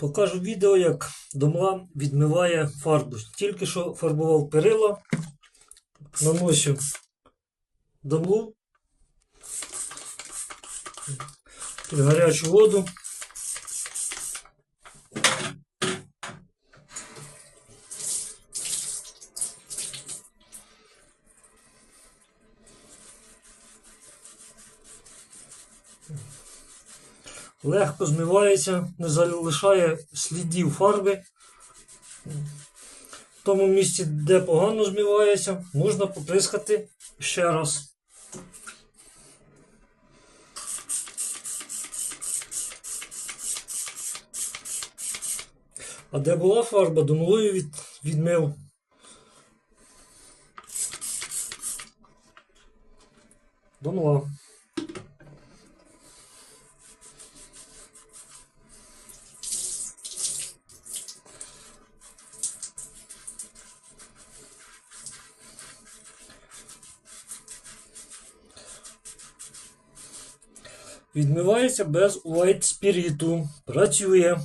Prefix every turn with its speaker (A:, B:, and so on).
A: Покажу відео, як домла відмиває фарбу. Тільки що фарбував перила, наносю домлу під гарячу воду. Легко змивається, не залишає слідів фарби. В тому місці, де погано змивається, можна поприскати ще раз. А де була фарба, домовою від, відмив. Домла. Відмивається без white спіріту. Працює.